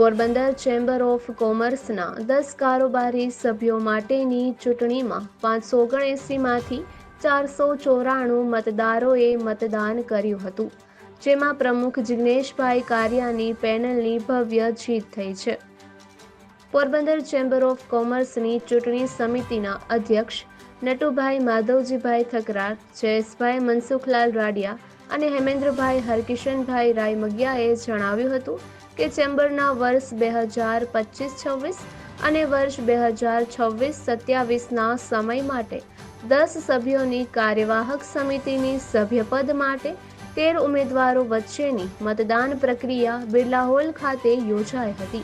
Porbandar chamber of કોમર્સના દસ કારોબારી સભ્યો માટેની ચૂંટણીમાં પાંચસો ઓગણએંસીમાંથી ચારસો ચોરાણું મતદારોએ મતદાન કર્યું હતું, જેમાં પ્રમુખ જિગ્નેશભાઈ કારિયાની પેનલની ભવ્ય જીત થઈ છે. પોરબંદર ચેમ્બર ઓફ કોમર્સની ચૂંટણી સમિતિના અધ્યક્ષ નટુભાઈ માધવજીભાઈ થકરાર, જયેશભાઈ મનસુખલાલ રાડિયા અને હેમેન્દ્રભાઈ હરકિશનભાઈ રાયમગિયાએ જણાવ્યું હતું કે ચેમ્બરના વર્ષ બે હજાર પચીસ છવ્વીસ અને વર્ષ બે હજાર છવ્વીસ સત્યાવીસના સમય માટે દસ સભ્યોની કાર્યવાહક સમિતિની સભ્યપદ માટે તેર ઉમેદવારો વચ્ચેની મતદાન પ્રક્રિયા બિરલા હોલ ખાતે યોજાઈ હતી,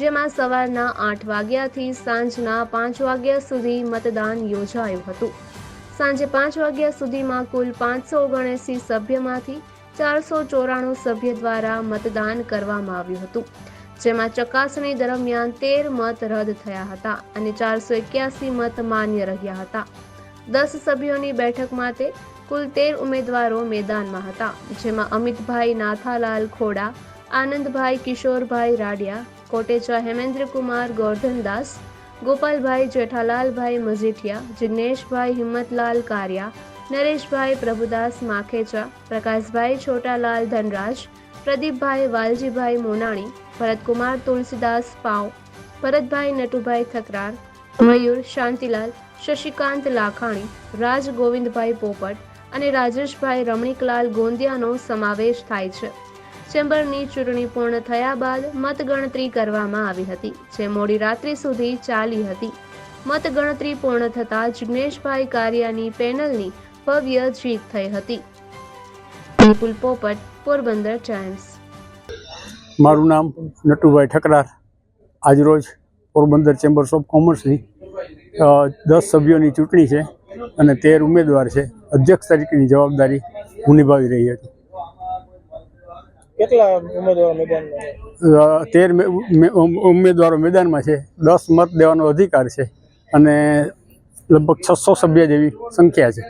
જેમાં સવારના આઠ વાગ્યાથી સાંજના પાંચ વાગ્યા સુધી મતદાન યોજાયું હતું. સાંજે પાંચ વાગ્યા સુધીમાં કુલ પાંચસો ઓગણએંસી સભ્યમાંથી ચારસો ચોરાણું સભ્ય દ્વારા મતદાન કરવામાં આવ્યું હતું, જેમાં ચકાસણી દરમિયાન તેર મત રદ થયા હતા અને ચારસો એક્યાસી મત માન્ય રહ્યા હતા. દસ સભ્યોની બેઠક માટે કુલ તેર ઉમેદવારો મેદાનમાં હતા, જેમાં અમિતભાઈ નાથાલાલ ખોડા, આનંદભાઈ કિશોરભાઈ રાડિયા, કોટેચા હેમેન્દ્રકુમાર ગોરધનદાસ ગોપાલભાઈ જેઠાલાલભાઈ મજીઠિયા, જિગ્નેશભાઈ હિંમતલાલ કારિયા, નરેશભાઈ પ્રભુદાસ માખેચા, પ્રકાશભાઈ છોટાલાલ ધનરાજ, પ્રદીપભાઈ વાલજીભાઈ મોનાણી, ભરતકુમાર તુલસીદાસ પાવ, ભરતભાઈ નટુભાઈ થકરાર, મયુર શાંતિલાલ, શશિકાંત લાખાણી, રાજ ગોવિંદભાઈ પોપટ અને રાજેશભાઈ રમણીકલાલ ગોંદિયાનો સમાવેશ થાય છે. ચેમ્બરની ચૂંટણી પૂર્ણ થયા બાદ મતગણતરી કરવામાં આવી હતી, જે મોડી રાત્રિ સુધી ચાલી હતી. મતગણતરી પૂર્ણ થતાં જિગ્નેશભાઈ કારિયાની પેનલની ભવ્ય જીત થઈ હતી. વિપુલ પોપટ, પોરબંદર ટાઈમ્સ. મારું નામ નટુભાઈ ઠકરાર. આજરોજ પોરબંદર ચેમ્બર્સ ઓફ કોમર્સની દસ સભ્યોની ચૂંટણી છે અને તેર ઉમેદવાર છે. અધ્યક્ષ તરીકેની જવાબદારી હું નિભાવી રહી હતી. કેટલા ઉમેદવારો મેદાનમાં? તેર ઉમેદવારો મેદાનમાં છે. દસ મત દેવાનો અધિકાર છે અને લગભગ છસો સભ્ય જેવી સંખ્યા છે.